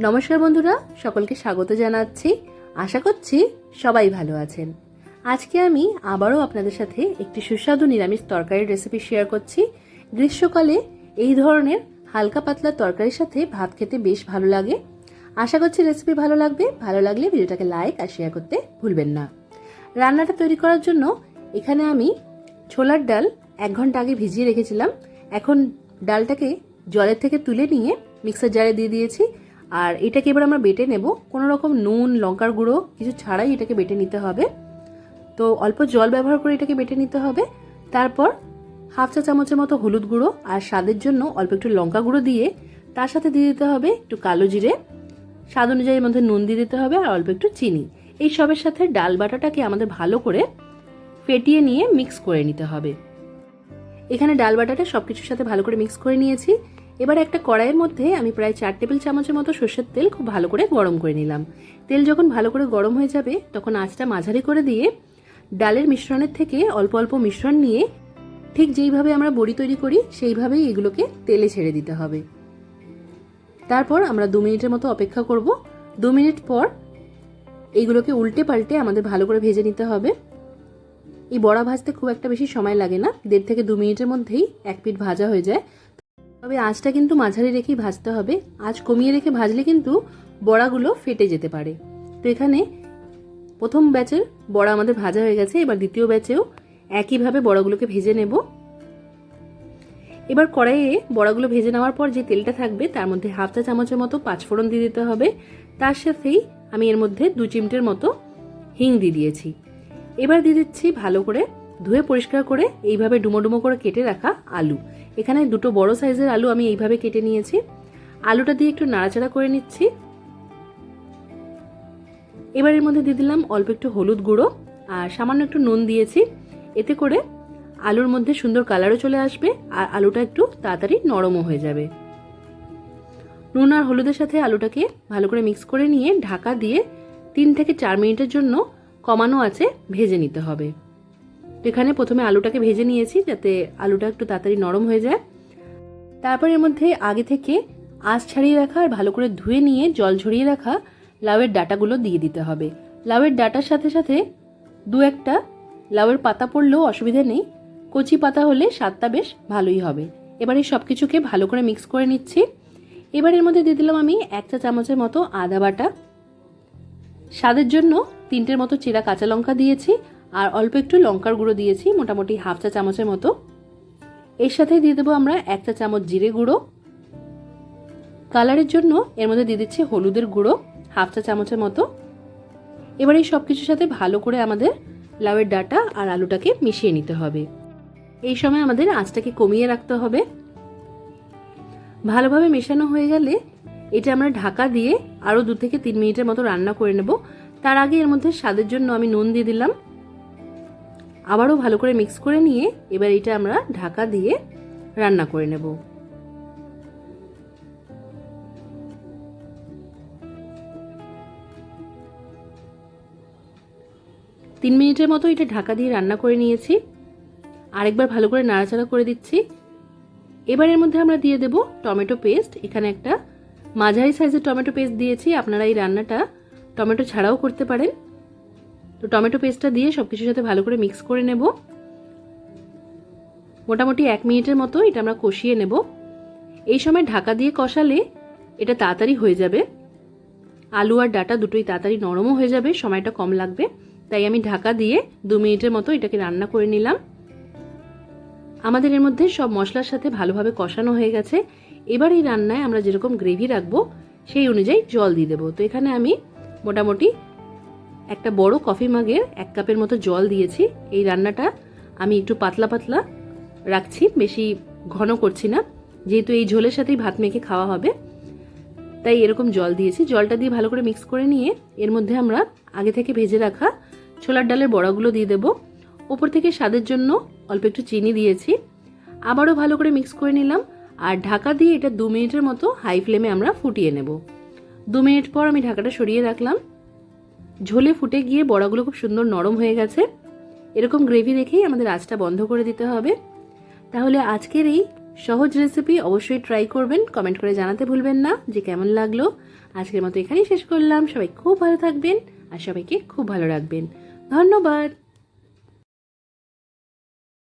নমস্কার বন্ধুরা, সকলকে স্বাগত জানাচ্ছি। আশা করছি সবাই ভালো আছেন। আজকে আমি আবারও আপনাদের সাথে একটি সুস্বাদু নিরামিষ তরকারির রেসিপি শেয়ার করছি। গ্রীষ্মকালে এই ধরনের হালকা পাতলা তরকারির সাথে ভাত খেতে বেশ ভালো লাগে। আশা করছি রেসিপি ভালো লাগবে। ভালো লাগলে ভিডিওটাকে লাইক আর শেয়ার করতে ভুলবেন না। রান্নাটা তৈরি করার জন্য এখানে আমি ছোলার ডাল এক ঘণ্টা আগে ভিজিয়ে রেখেছিলাম। এখন ডালটাকে জলের থেকে তুলে নিয়ে মিক্সার জারে দিয়ে দিয়েছি। আর এটাকে এবার আমরা বেটে নেব। কোনো রকম নুন, লঙ্কার গুঁড়ো কিছু ছাড়াই এটাকে বেটে নিতে হবে। তো অল্প জল ব্যবহার করে এটাকে বেটে নিতে হবে। তারপর হাফ চা চামচের মতো হলুদ গুঁড়ো আর স্বাদের জন্য অল্প একটু লঙ্কা গুঁড়ো দিয়ে তার সাথে দিয়ে দিতে হবে একটু কালো জিরে। স্বাদ অনুযায়ী মধ্যে নুন দিয়ে দিতে হবে আর অল্প একটু চিনি। এই সবের সাথে ডাল বাটাটাকে আমাদের ভালো করে ফেটিয়ে নিয়ে মিক্স করে নিতে হবে। এখানে ডাল বাটাটা সব কিছুর সাথে ভালো করে মিক্স করে নিয়েছি। এবার একটা কড়াইয়ের মধ্যে আমি প্রায় চার টেবিল চামচের মতো সর্ষের তেল খুব ভালো করে গরম করে নিলাম। তেল যখন ভালো করে গরম হয়ে যাবে, তখন আঁচটা মাঝারি করে দিয়ে ডালের মিশ্রণের থেকে অল্প অল্প মিশ্রণ নিয়ে ঠিক যেইভাবে আমরা বড়ি তৈরি করি, সেইভাবেই এগুলোকে তেলে ছেড়ে দিতে হবে। তারপর আমরা দু মিনিটের মতো অপেক্ষা করব। দু মিনিট পর এইগুলোকে উল্টে পাল্টে আমাদের ভালো করে ভেজে নিতে হবে। এই বড়া ভাজতে খুব একটা বেশি সময় লাগে না। দেড় থেকে দু মিনিটের মধ্যেই এক পিঠ ভাজা হয়ে যায়। তবে আঁচটা কিন্তু মাঝারি রেখেই ভাজতে হবে। আঁচ কমিয়ে রেখে ভাজলে কিন্তু বড়াগুলো ফেটে যেতে পারে। তো এখানে প্রথম ব্যাচের বড়া আমাদের ভাজা হয়ে গেছে। এবার দ্বিতীয় ব্যাচেও একইভাবে বড়াগুলোকে ভেজে নেব। এবার কড়াইয়ে বড়াগুলো ভেজে নেওয়ার পর যে তেলটা থাকবে, তার মধ্যে হাফ চা চামচের মতো পাঁচফোড়ন দিয়ে দিতে হবে। তার সাথেই আমি এর মধ্যে দু চিমটের মতো হিং দিয়ে দিয়েছি। এবার দিয়ে দিচ্ছি ভালো করে ধুয়ে পরিষ্কার করে এইভাবে ডুমো ডুমো করে কেটে রাখা আলু। এখানে দুটো বড় সাইজের আলু আমি এইভাবে কেটে নিয়েছি। আলুটা দিয়ে একটু নাড়াচাড়া করে নিচ্ছি। এবার এর মধ্যে দিয়ে দিলাম অল্প একটু হলুদ গুঁড়ো আর সামান্য একটু নুন দিয়েছি। এতে করে আলুর মধ্যে সুন্দর কালারও চলে আসবে আর আলুটা একটু তাড়াতাড়ি নরমও হয়ে যাবে। নুন আর হলুদের সাথে আলুটাকে ভালো করে মিক্স করে নিয়ে ঢাকা দিয়ে তিন থেকে চার মিনিটের জন্য কমানো আছে, ভেজে নিতে হবে। এখানে প্রথমে আলুটাকে ভেজে নিয়েছি যাতে আলুটা একটু তাড়াতাড়ি নরম হয়ে যায়। তারপর এর মধ্যে আগে থেকে আঁচ ছাড়িয়ে রাখা আর ভালো করে ধুয়ে নিয়ে জল ঝরিয়ে রাখা লাউয়ের ডাটাগুলো দিয়ে দিতে হবে। লাউয়ের ডাটার সাথে সাথে দু একটা লাউয়ের পাতা পড়লেও অসুবিধা নেই। কচি পাতা হলে স্বাদটা বেশ ভালোই হবে। এবার এই সব কিছুকে ভালো করে মিক্স করে নিচ্ছি। এবার এর মধ্যে দিয়ে দিলাম আমি এক চা চামচের মতো আদা বাটা। স্বাদের জন্য তিনটের মতো চেরা কাঁচা লঙ্কা দিয়েছি। আর অল্প একটু লঙ্কার গুঁড়ো দিয়েছি, মোটামুটি হাফ চা চামচের মতো। এর সাথে দিয়ে দেবো আমরা এক চা চামচ জিরে গুঁড়ো। কালারের জন্য এর মধ্যে দিয়ে দিচ্ছি হলুদের গুঁড়ো, হাফ চা চামচের মতো। এবার এই সব কিছুর সাথে ভালো করে আমাদের লাউয়ের ডাটা আর আলুটাকে মিশিয়ে নিতে হবে। এই সময় আমাদের আঁচটাকে কমিয়ে রাখতে হবে। ভালোভাবে মেশানো হয়ে গেলে এটা আমরা ঢাকা দিয়ে আরও দু থেকে তিন মিনিটের মতো রান্না করে নেব। তার আগে এর মধ্যে স্বাদের জন্য আমি নুন দিয়ে দিলাম। আবারও ভালো করে মিক্স করে নিয়ে এবার এটা আমরা ঢাকা দিয়ে রান্না করে নেব। তিন মিনিটের মতো এটা ঢাকা দিয়ে রান্না করে নিয়েছি। আরেকবার ভালো করে নাড়াচাড়া করে দিচ্ছি। এবার এর মধ্যে আমরা দিয়ে দেব টমেটো পেস্ট। এখানে একটা মাঝারি সাইজের টমেটো পেস্ট দিয়েছি। আপনারা এই রান্নাটা টমেটো ছাড়াও করতে পারেন। তো টমেটো পেস্টটা দিয়ে সব কিছুর সাথে ভালো করে মিক্স করে নেব। মোটামুটি এক মিনিটের মতো এটা আমরা কষিয়ে নেব। এই সময় ঢাকা দিয়ে কষালে এটা তাড়াতাড়ি হয়ে যাবে। আলু আর ডাটা দুটোই তাড়াতাড়ি নরমও হয়ে যাবে, সময়টা কম লাগবে। তাই আমি ঢাকা দিয়ে দু মিনিটের মতো এটাকে রান্না করে নিলাম। আমাদের এর মধ্যে সব মশলার সাথে ভালোভাবে কষানো হয়ে গেছে। এবার এই রান্নায় আমরা যেরকম গ্রেভি রাখব, সেই অনুযায়ী জল দিয়ে দেবো। তো এখানে আমি মোটামুটি একটা বড় কফি মাগের এক কাপের মতো জল দিয়েছি। এই রান্নাটা আমি একটু পাতলা পাতলা রাখছি, বেশি ঘন করছি না। যেহেতু এই ঝোলের সাথেই ভাত মেখে খাওয়া হবে, তাই এরকম জল দিয়েছি। জলটা দিয়ে ভালো করে মিক্স করে নিয়ে এর মধ্যে আমরা আগে থেকে ভেজে রাখা ছোলার ডালের বড়াগুলো দিয়ে দেবো। ওপর থেকে স্বাদের জন্য অল্প একটু চিনি দিয়েছি। আবারও ভালো করে মিক্স করে নিলাম আর ঢাকা দিয়ে এটা দু মিনিটের মতো হাই ফ্লেমে আমরা ফুটিয়ে নেব। দু মিনিট পর আমি ঢাকাটা সরিয়ে রাখলাম। ঝোলে ফুটে গিয়ে বড়াগুলো খুব সুন্দর নরম হয়ে গেছে। এরকম গ্রেভি রেখেই আমাদের আঁচটা বন্ধ করে দিতে হবে। তাহলে আজকের এই সহজ রেসিপি অবশ্যই ট্রাই করবেন। কমেন্ট করে জানাতে ভুলবেন না যে কেমন লাগল। আজকের মতো এখানেই শেষ করলাম। সবাই খুব ভালো থাকবেন আর সবাইকে খুব ভালো রাখবেন। ধন্যবাদ।